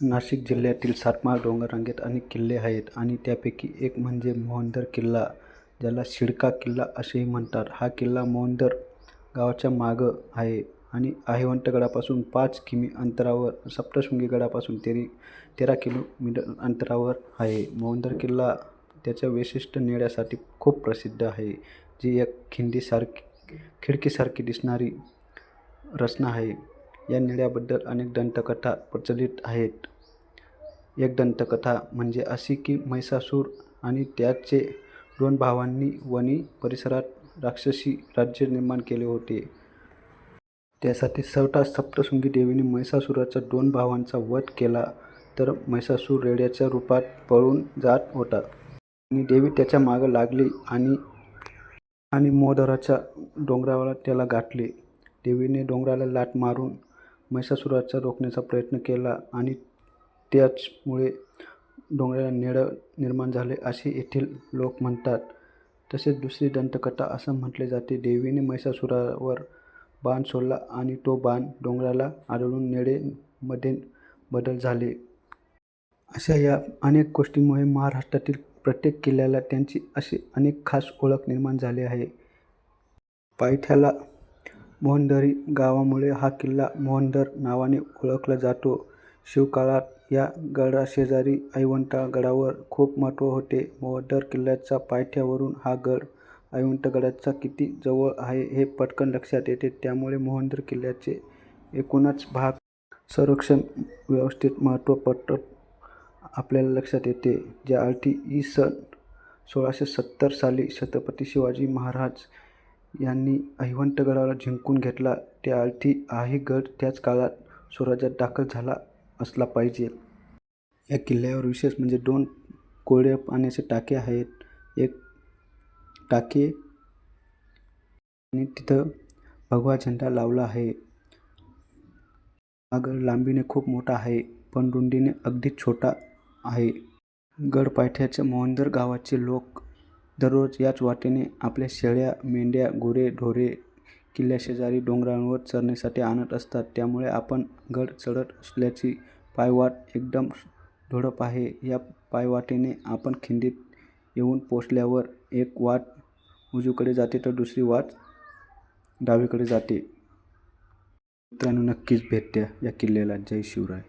नाशिक जिल्ह्यातील सातमाळ डोंगररांगेत अनेक किल्ले आहेत आणि त्यापैकी एक म्हणजे मोहंदर किल्ला ज्याला शिडका किल्ला असेही म्हणतात. हा किल्ला मोहंदर गावाच्या मागं आहे आणि अहिवंट गडापासून पाच किमी अंतरावर सप्तशृंगी गडापासून तेरी तेरा किलोमीटर अंतरावर आहे. मोहंदर किल्ला त्याच्या विशिष्ट नेण्यासाठी खूप प्रसिद्ध आहे जी एक खिंडीसारखी खिडकीसारखी दिसणारी रचना आहे. या नेड्याबद्दल अनेक दंतकथा प्रचलित आहेत. एक दंतकथा म्हणजे अशी की महिषासूर आणि त्याचे दोन भावांनी वनी परिसरात राक्षसी राज्य निर्माण केले होते. त्यासाठी सवटा सप्तशृंगी देवीने महिषासुराच्या दोन भावांचा वध केला तर महिषासूर रेड्याच्या रूपात पळून जात होता. आणि देवी त्याच्या मागं लागली आणि आणि मोदराच्या डोंगरावर त्याला गाठले. देवीने डोंगराला लाट मारून महिषासुराचा रोखण्याचा प्रयत्न केला आणि त्याचमुळे डोंगराला नेळ निर्माण झाले असे येथील लोक म्हणतात. तसेच दुसरी दंतकथा असं म्हटले जाते. देवीने महिषासुरावर बाण सोडला आणि तो बाण डोंगराला आढळून नेळेमध्ये बदल झाले. अशा या अनेक गोष्टींमुळे महाराष्ट्रातील प्रत्येक किल्ल्याला त्यांची अशी अनेक खास ओळख निर्माण झाली आहे. पायथ्याला मोहंदरी गावामुळे हा किल्ला मोहंदर नावाने ओळखला जातो. शिवकाळात या गडाशेजारी ऐवंता गडावर खूप महत्त्व होते. मोहंदर किल्ल्याच्या पायथ्यावरून हा गड ऐवंत किती जवळ आहे हे पटकन लक्षात येते. त्यामुळे मोहंदर किल्ल्याचे एकूणच भाग संरक्षण व्यवस्थेत महत्त्व पटत आपल्याला लक्षात येते. ज्या अर्थी इ सन सोळाशे सत्तर साली छत्रपती शिवाजी महाराज यांनी अहिवंत गडाला जिंकून घेतला. त्या अर्थी हाही गड त्याच काळात स्वराज्यात दाखल झाला असला पाहिजे. या किल्ल्यावर विशेष म्हणजे दोन कोरड्या पाण्याचे टाके आहेत. एक टाके आणि तिथं भगवा झेंडा लावला आहे. हा गड लांबीने खूप मोठा आहे पण रुंदीने अगदी छोटा आहे. गड पायथ्याच्या मोहंदर गावाचे लोक दररोज याच वाटेने आपल्या शेळ्या मेंढ्या गुरे ढोरे किल्ल्याशेजारी डोंगरांवर चरण्यासाठी आणत असतात. त्यामुळे आपण गड चढत असल्याची पायवाट एकदम धोडप आहे. या पायवाटेने आपण खिंडीत येऊन पोचल्यावर एक वाट उजवीकडे जाते तर दुसरी वाट डावीकडे जाते. मित्रांनो नक्कीच भेट द्या या किल्ल्याला. जय शिवराय.